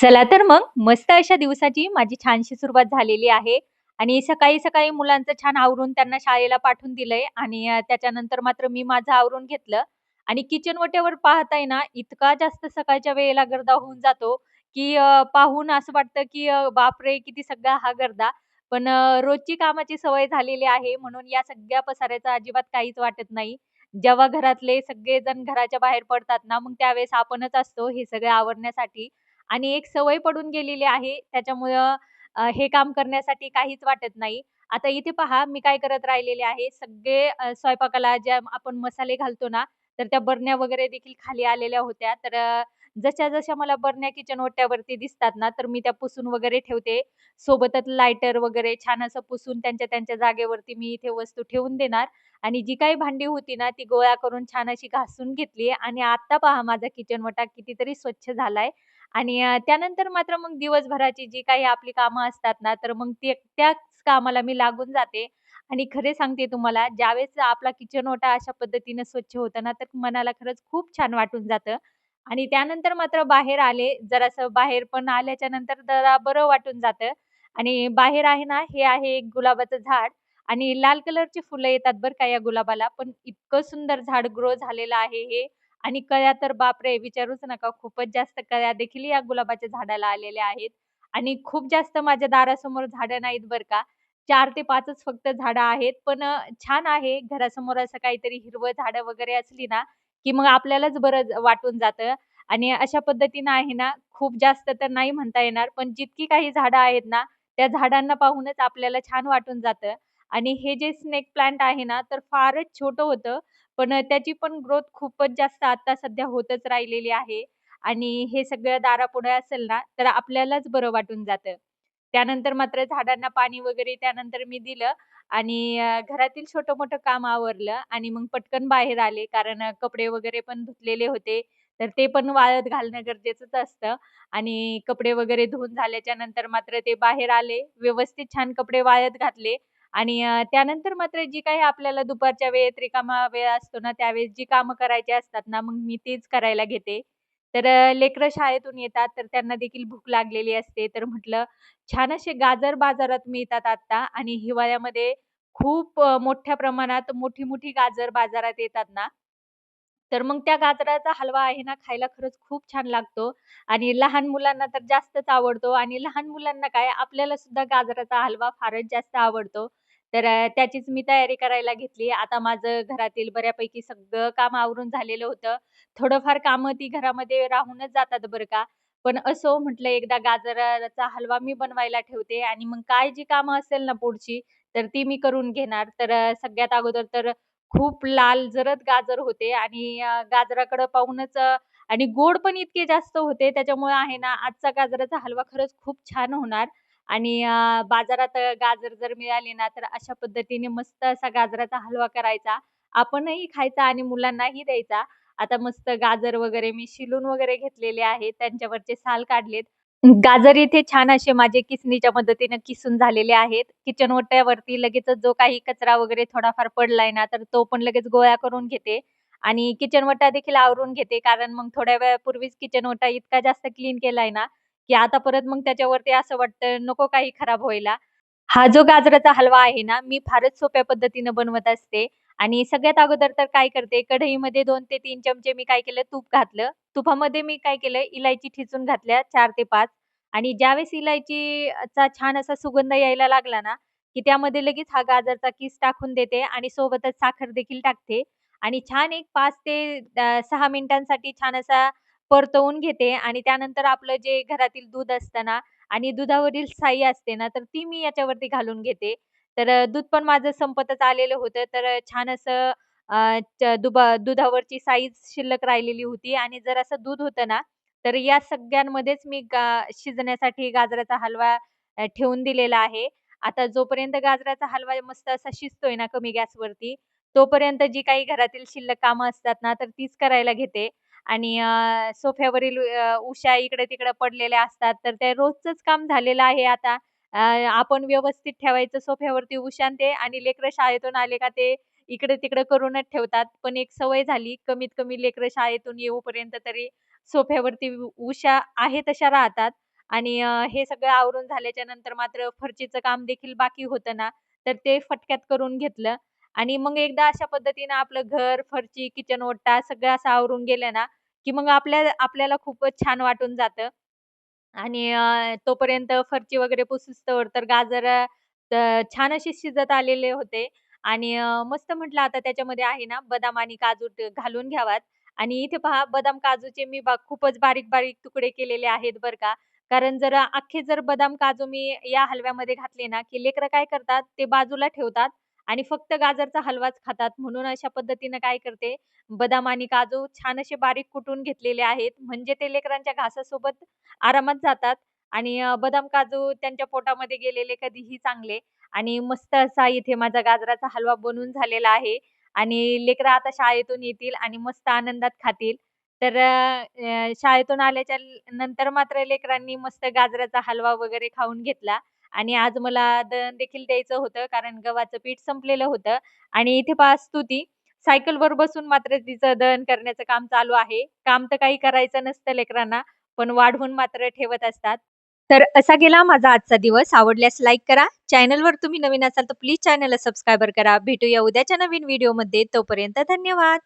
चला तर मग मस्त अशा दिवसाची माझी छानशी सुरुवात झालेली आहे आणि सकाळी-सकाळी मुलांचं छान आवरून त्यांना शाळेला पाठवून दिलंय आणि त्याच्यानंतर मात्र मी माझं आवरून घेतलं आणि किचन वट्यावर पाहताय ना, इतका जास्त सकाळच्या वेळेला गर्दा होऊन जातो, की पाहून असं वाटतं, की बापरे! किती सगळा हा गर्दा. पण रोजची कामाची सवय झालेली आहे म्हणून या सगळ्या पसाऱ्याचा अजिबात काहीच वाटत नाही. जेव्हा घरातले सगळेजण घराच्या बाहेर पडतात ना, मग त्यावेळेस आपणच असतो हे सगळं आवरण्यासाठी आणि एक सवय पडून गेलेली आहे. त्याच्यामुळं हे काम करण्यासाठी काहीच वाटत नाही. आता इथे पहा मी काय करत राहिलेले आहे. सगळे स्वयंपाकाला ज्या आपण मसाले घालतो ना, तर त्या बरण्या वगैरे देखील खाली आलेल्या होत्या. तर जशा-जशा मला बरण्या किचन ओट्यावरती दिसतात ना, तर मी त्या पुसून वगैरे ठेवते. सोबतच लायटर वगैरे छान असं पुसून त्यांच्या त्यांच्या जागेवरती मी इथे वस्तू ठेवून देणार आणि जी काही भांडी होती ना, ती गोळा करून छान अशी घासून घेतली आणि आता पहा माझा किचन ओटा कितीतरी स्वच्छ झालाय. आणि त्यानंतर मात्र मग दिवसभराची जी काही आपली कामं असतात ना, तर मग ते त्याच कामाला मी लागून जाते. आणि खरे सांगते तुम्हाला, ज्यावेळेस आपला किचन ओटा अशा पद्धतीने स्वच्छ होतं ना, तर मनाला खरंच खूप छान वाटून जातं. आणि त्यानंतर मात्र बाहेर आले, जरासं बाहेर पण आल्याच्यानंतर जरा बरं वाटून जातं. आणि बाहेर आहे ना, हे आहे एक गुलाबाचं झाड आणि लाल कलरची फुलं येतात बरं का या गुलाबाला. पण इतकं सुंदर झाड ग्रो झालेलं आहे हे आणि कळ्या तर बापरे! विचारूच नका. खूपच जास्त कळ्या देखील या गुलाबाच्या झाडाला आलेल्या आहेत आणि खूप जास्त माझ्या दारासमोर झाडं नाहीत बरं का. चार ते पाचच फक्त झाडं आहेत. पण छान आहे घरासमोर असं काहीतरी हिरवं झाडं वगैरे असली ना, की मग आपल्यालाच बरं वाटून जातं आणि अशा पद्धतीनं आहे ना, खूप जास्त तर नाही म्हणता येणार, पण जितकी काही झाडं आहेत ना, त्या झाडांना पाहूनच आपल्याला छान वाटून जातं आणि हे जे स्नेक प्लांट आहे ना, तर फारच छोटं होतं पण त्याची पण ग्रोथ खूपच जास्त आता सध्या होतच राहिलेली आहे आणि हे सगळं दारापुढे असेल ना, तर आपल्यालाच बरं वाटून जातं. त्यानंतर मात्र झाडांना पाणी वगैरे त्यानंतर मी दिलं आणि अ, घरातील छोटं-मोठं काम आवरलं आणि मग पटकन बाहेर आले. कारण अ, कपडे वगैरे पण धुतलेले होते, तर ते पण वाळत घालणं गरजेचंच असतं आणि कपडे वगैरे धुवून झाल्याच्यानंतर मात्र ते बाहेर आले. व्यवस्थित छान कपडे वाळत घातले आणि त्यानंतर मात्र जी काही आपल्याला दुपारच्या वेळेत रिकामा वेळ असतो ना, त्यावेळेस जी कामं करायची असतात ना, मग मी तेच करायला घेते. तर अ, लेकरं शाळेतून येतात, तर त्यांना देखील भूक लागलेली असते. तर म्हटलं छान असे गाजर बाजारात मिळतात आता आणि हिवाळ्यामध्ये खूप अ, मोठ्या प्रमाणात मोठी-मोठी गाजर बाजारात येतात ना, तर मग त्या गाजराचा हलवा आहे ना, खायला खरंच खूप छान लागतो आणि लहान मुलांना तर जास्तच आवडतो आणि लहान मुलांना काय आपल्याला सुद्धा गाजराचा हलवा फारच जास्त आवडतो. तर त्याचीच मी तयारी करायला घेतली. आता माझं घरातील बऱ्यापैकी सगळं काम आवरून झालेलं होतं. थोडंफार कामं ती घरामध्ये राहूनच जातात बरं का. पण असो म्हटलं एकदा गाजराचा हलवा मी बनवायला ठेवते आणि मग काय जी कामं असेल ना पुढची, तर ती मी करून घेणार. तर सगळ्यात अगोदर तर खूप लाल जरद गाजर होते आणि गाजराकडं गाजराकडे पाहूनच आणि गोड पण इतके जास्त होते त्याच्यामुळे आहे ना आजचा गाजराचा हलवा खरंच खूप छान होणार आणि बाजारात गाजर जर मिळाले ना तर अशा पद्धतीने मस्त असा गाजराचा हलवा करायचा. आपणही खायचा आणि मुलांनाही द्यायचा. आता मस्त गाजर वगैरे मी शिलून वगैरे घेतलेले आहेत. त्यांच्यावरचे साल काढलेत. गाजर इथे छान असे माझे किसणीच्या मदतीने किसून झालेले आहेत. किचन ओट्यावरती लगेच जो काही कचरा वगैरे थोडाफार पडलाय ना, तर तो पण लगेच गोळा करून घेते आणि किचन ओटा देखील आवरून घेते. कारण मग थोड्या वेळापूर्वीच किचन ओटा इतका जास्त क्लीन केलाय ना, की आता परत मग त्याच्यावरती असं वाटतं नको काही खराब व्हायला. हा जो गाजराचा हलवा आहे ना, मी फारच सोप्या पद्धतीने बनवत असते आणि सगळ्यात अगोदर तर काय करते, कढईमध्ये दोन ते तीन चमचे मी काय केलं, तूप घातलं. तुपामध्ये मी काय केलं, इलायची ठिचून घातल्या चार ते पाच आणि ज्यावेळेस इलायचीचा छान असा सुगंध यायला लागला ना, की त्यामध्ये लगेच हा गाजरचा किस टाकून देते आणि सोबतच साखर देखील टाकते आणि छान एक पाच ते सहा मिनिटांसाठी छान असा परतवून घेते आणि त्यानंतर आपलं जे घरातील दूध असतं ना आणि दुधावरील साई असते ना, तर ती मी याच्यावरती घालून घेते. तर दूध पण माझं संपतच आलेलं होतं. तर छान असं दुबा च दुधावरची साईज शिल्लक राहिलेली होती आणि जर असं दूध होतं ना, तर या सगळ्यांमध्येच मी गा शिजण्यासाठी गाजराचा हलवा ठेवून दिलेला आहे. आता जोपर्यंत गाजराचा हलवा मस्त असा शिजतोय ना कमी गॅसवरती, तोपर्यंत जी काही घरातील शिल्लक कामं असतात ना, तर तीच करायला घेते. आणि सोफ्यावरील उशा इकडे-तिकडे पडलेल्या असतात, तर ते रोजचंच काम झालेलं आहे आता. आपण व्यवस्थित ठेवायचं सोफ्यावरती उशा आणि ते आणि लेकरं शाळेतून आले का ते इकडे-तिकडे करूनच ठेवतात. पण एक सवय झाली, कमीत कमी लेकरं शाळेतून येऊपर्यंत तरी सोफ्यावरती उशा आहे तशा राहतात. आणि हे सगळं आवरून झाल्याच्यानंतर मात्र फरचीचं काम देखील बाकी होतं ना, तर ते फटक्यात करून घेतलं आणि मग एकदा अशा पद्धतीनं आपलं घर, फरची किचन ओटा सगळं असं आवरून गेलं ना, की मग आपल्या आपल्याला खूपच छान वाटून जातं. आणि तोपर्यंत फरची वगैरे पुसूस्तोवर तर गाजर छान असे शिजत आलेले होते आणि मस्त म्हटलं आता त्याच्यामध्ये आहे ना बदाम आणि काजू घालून घ्यावात आणि इथे पहा बदाम काजूचे मी बा खूपच बारीक-बारीक तुकडे केलेले आहेत बरं का. कारण जर अख्खे जर बदाम काजू मी या हलव्यामध्ये घातले ना, की लेकरं काय करतात ते बाजूला ठेवतात आणि फक्त गाजरचा हलवाच खातात. म्हणून अशा पद्धतीनं काय करते, बदाम आणि काजू छान असे बारीक कुटून घेतलेले आहेत. म्हणजे ते लेकरांच्या घासासोबत आरामात जातात आणि बदाम, काजू त्यांच्या पोटामध्ये गेलेले कधीही चांगले आणि मस्त असा इथे माझा गाजराचा हलवा बनून झालेला आहे आणि लेकरं आता शाळेतून येतील आणि मस्त आनंदात खातील. तर शाळेतून आल्याच्यानंतर मात्र लेकरांनी मस्त गाजराचा हलवा वगैरे खाऊन घेतला आणि आज मला दळण देखील द्यायचं होतं कारण गव्हाचं पीठ संपलेलं होतं आणि इथे पहा स्तुती सायकलवर बसून मात्र तिचं दळण करण्याचं काम चालू आहे. काम तर काही करायचं नसतं लेकरांना, पण वाढवून मात्र ठेवत असतात. तर असा गेला माझा आजचा दिवस. आवडल्यास लाईक करा. चॅनलवर तुम्ही नवीन असाल तर प्लीज चॅनलला सबस्क्राईबर करा. भेटूया उद्याच्या नवीन व्हिडिओमध्ये. तोपर्यंत धन्यवाद.